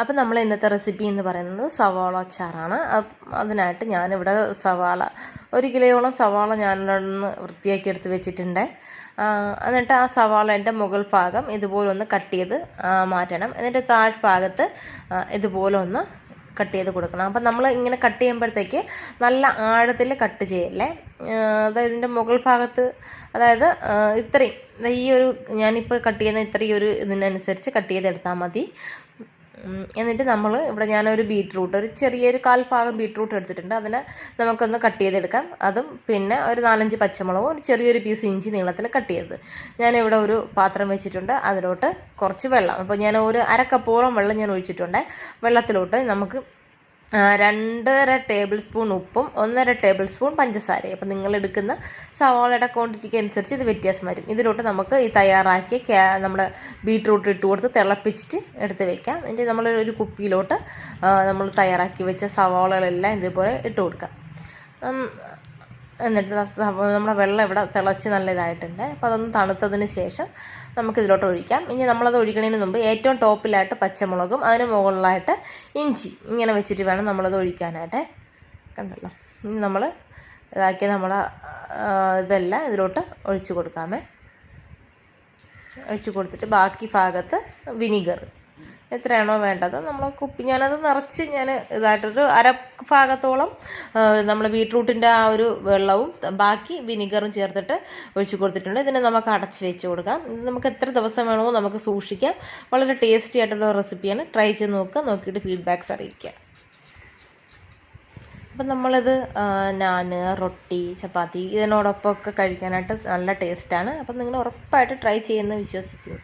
അപ്പം നമ്മൾ ഇന്നത്തെ റെസിപ്പി എന്ന് പറയുന്നത് സവാള അച്ചാറാണ്. അതിനായിട്ട് ഞാനിവിടെ സവാള ഒരു കിലോയോളം സവാള ഞാനൊന്ന് വൃത്തിയാക്കി എടുത്ത് വെച്ചിട്ടുണ്ട്. എന്നിട്ട് ആ സവാളേന്റെ മുകൾ ഭാഗം ഇതുപോലെ ഒന്ന് കട്ട് ചെയ്ത് മാറ്റണം. എന്നിട്ട് താഴ്ഭാഗത്ത് ഇതുപോലെ ഒന്ന് കട്ട് ചെയ്ത് കൊടുക്കണം. അപ്പം നമ്മൾ ഇങ്ങനെ കട്ട് ചെയ്യുമ്പോഴത്തേക്ക് നല്ല ആഴത്തിൽ കട്ട് ചെയ്യല്ലേ? അതായത് ഇതിന്റെ മുകൾ ഭാഗത്ത് അതായത് ഇത്രയും. ഈ ഒരു ഞാനിപ്പോൾ കട്ട് ചെയ്യുന്ന ഇത്രയും ഒരു ഇതിനനുസരിച്ച് കട്ട് ചെയ്തെടുത്താൽ മതി. എന്നിട്ട് നമ്മൾ ഇവിടെ ഞാനൊരു ബീറ്റ്റൂട്ട് ഒരു ചെറിയൊരു കാൽ ഭാഗം ബീറ്റ്റൂട്ട് എടുത്തിട്ടുണ്ട്. അതിനെ നമുക്കൊന്ന് കട്ട് ചെയ്തെടുക്കാം. അതും പിന്നെ ഒരു നാലഞ്ച് പച്ചമുളകും ഒരു ചെറിയൊരു പീസ് ഇഞ്ചി നീളത്തിൽ കട്ട് ചെയ്തത് ഞാനിവിടെ ഒരു പാത്രം വെച്ചിട്ടുണ്ട്. അതിലോട്ട് കുറച്ച് വെള്ളം. അപ്പോൾ ഞാൻ ഒരു അരക്കപ്പോളം കപ്പോളം വെള്ളം ഞാൻ ഒഴിച്ചിട്ടുണ്ട്. വെള്ളത്തിലോട്ട് നമുക്ക് രണ്ടര ടേബിൾ സ്പൂൺ ഉപ്പും ഒന്നര ടേബിൾ സ്പൂൺ പഞ്ചസാരയും. അപ്പം നിങ്ങൾ എടുക്കുന്ന സവാളയുടെ ക്വാണ്ടിറ്റിക്ക് അനുസരിച്ച് ഇത് വ്യത്യാസം വരും. ഇതിലോട്ട് നമുക്ക് ഈ തയ്യാറാക്കിയ ക്യാ നമ്മുടെ ബീട്രൂട്ട് ഇട്ട് കൊടുത്ത് തിളപ്പിച്ചിട്ട് എടുത്ത് വെക്കാം. എന്നിട്ട് നമ്മൾ ഒരു കുപ്പിയിലോട്ട് നമ്മൾ തയ്യാറാക്കി വെച്ച സവാളകളെല്ലാം ഇതേപോലെ ഇട്ട് കൊടുക്കാം. എന്നിട്ട് നമ്മുടെ വെള്ളം ഇവിടെ തിളച്ച് നല്ല ഇതായിട്ടുണ്ട്. അപ്പോൾ അതൊന്ന് തണുത്തതിന് ശേഷം നമുക്ക് ഇതിലോട്ട് ഒഴിക്കാം. ഇനി നമ്മളത് ഒഴിക്കുന്നതിന് മുമ്പ് ഏറ്റവും ടോപ്പിലായിട്ട് പച്ചമുളകും അതിന് മുകളിലായിട്ട് ഇഞ്ചി ഇങ്ങനെ വെച്ചിട്ട് വേണം നമ്മളത് ഒഴിക്കാനായിട്ട്. കണ്ടല്ലോ? ഇനി നമ്മൾ ഇതാക്കിയ നമ്മൾ ഇതെല്ലാം ഇതിലോട്ട് ഒഴിച്ചു കൊടുക്കാമേ. ഒഴിച്ചു കൊടുത്തിട്ട് ബാക്കി ഭാഗത്ത് വിനിഗർ. എത്രയാണോ വേണ്ടത്. നമ്മൾ കുപ്പി ഞാനത് നിറച്ച് ഞാൻ ഇതായിട്ടൊരു അര ഭാഗത്തോളം നമ്മൾ ബീട്രൂട്ടിന്റെ ആ ഒരു വെള്ളവും ബാക്കി വിനിഗറും ചേർത്തിട്ട് ഒഴിച്ചു കൊടുത്തിട്ടുണ്ട്. ഇതിനെ നമുക്ക് അടച്ച് വെച്ച് കൊടുക്കാം. ഇത് നമുക്ക് എത്ര ദിവസം വേണമോ നമുക്ക് സൂക്ഷിക്കാം. വളരെ ടേസ്റ്റി ആയിട്ടുള്ള റെസിപ്പിയാണ്. ട്രൈ ചെയ്ത് നോക്കുക നോക്കിയിട്ട് ഫീഡ്ബാക്ക്സ് അറിയിക്കുക. അപ്പം നമ്മളിത് നാന് റൊട്ടി ചപ്പാത്തി ഇതിനോടൊപ്പം ഒക്കെ കഴിക്കാനായിട്ട് നല്ല ടേസ്റ്റാണ്. അപ്പം നിങ്ങൾ ഉറപ്പായിട്ട് ട്രൈ ചെയ്യുമെന്ന് വിശ്വസിക്കുന്നു.